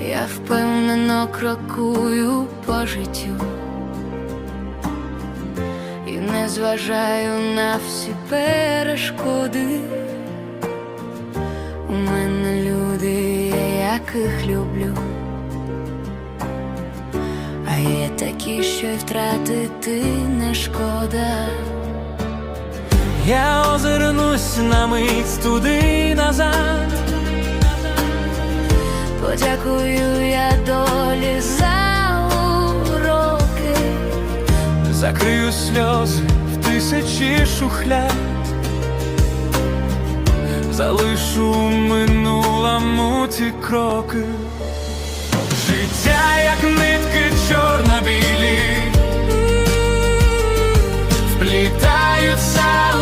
Я впевнено крокую по життю і не зважаю на всі перешкоди. У мене люди, є, яких люблю, а є такі, що й втратити не шкода. Я озирнусь на мить туди дякую я долі за уроки, закрию сльози в тисячі шухлят, залишу в минулому ті кроки, життя, як нитки чорно білі, вплітаються.